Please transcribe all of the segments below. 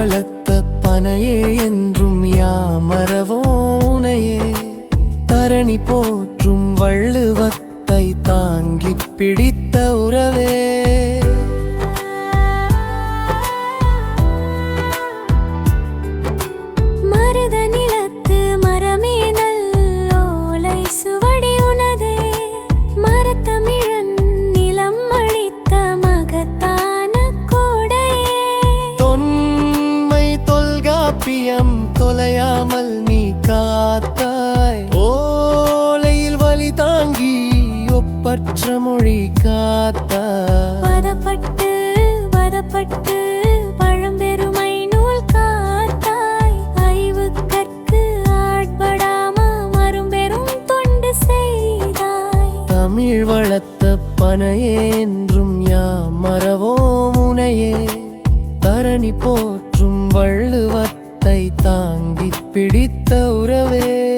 வளர்த்த பனையே என்றும் யாமரவோனையே தரணி போற்றும் வள்ளுவத்தை தாங்கி பிடித்த உறவே. தொல்காப்பியம் தொலையாமல் நீ காத்தாய். ஓலையில் வழி தாங்கி ஒப்பற்ற மொழி காத்தாய். பதப்பட்டு பதப்பட்டு பழம்பெருமை நூல் காத்தாய். அறிவு கற்கு ஆட்படாம மறுபெரும் தொண்டு செய்தாய். தமிழ் வளர்த்த பனையே பிடித்த உறவே?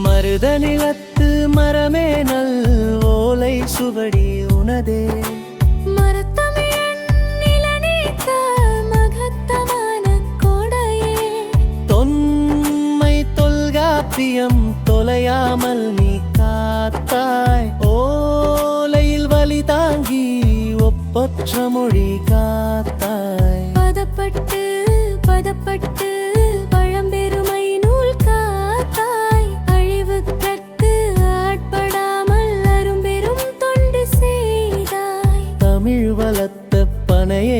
மருத நிலத்து மரமே நல் ஓலை சுவடி உனதே. தொல்காப்பியம் தொலையாமல் நீ காத்தாய். ஓலையில் வழி தாங்கி ஒப்பற்ற மொழி காத்தாய். பதப்பட்டு பதப்பட்டு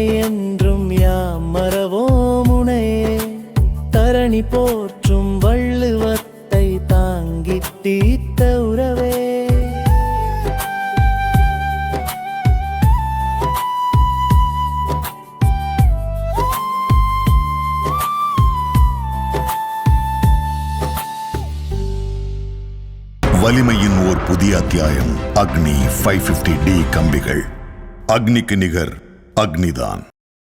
என்றும் யாம் மறவோம் உனையே தரணி போற்றும் வள்ளுவத்தை தாங்கி தீத்த உறவே. வலிமையின் ஓர் புதிய அத்தியாயம். அக்னி ஃபைவ் டி கம்பிகள். அக்னிக்கு நிகர் அக்னிதான்.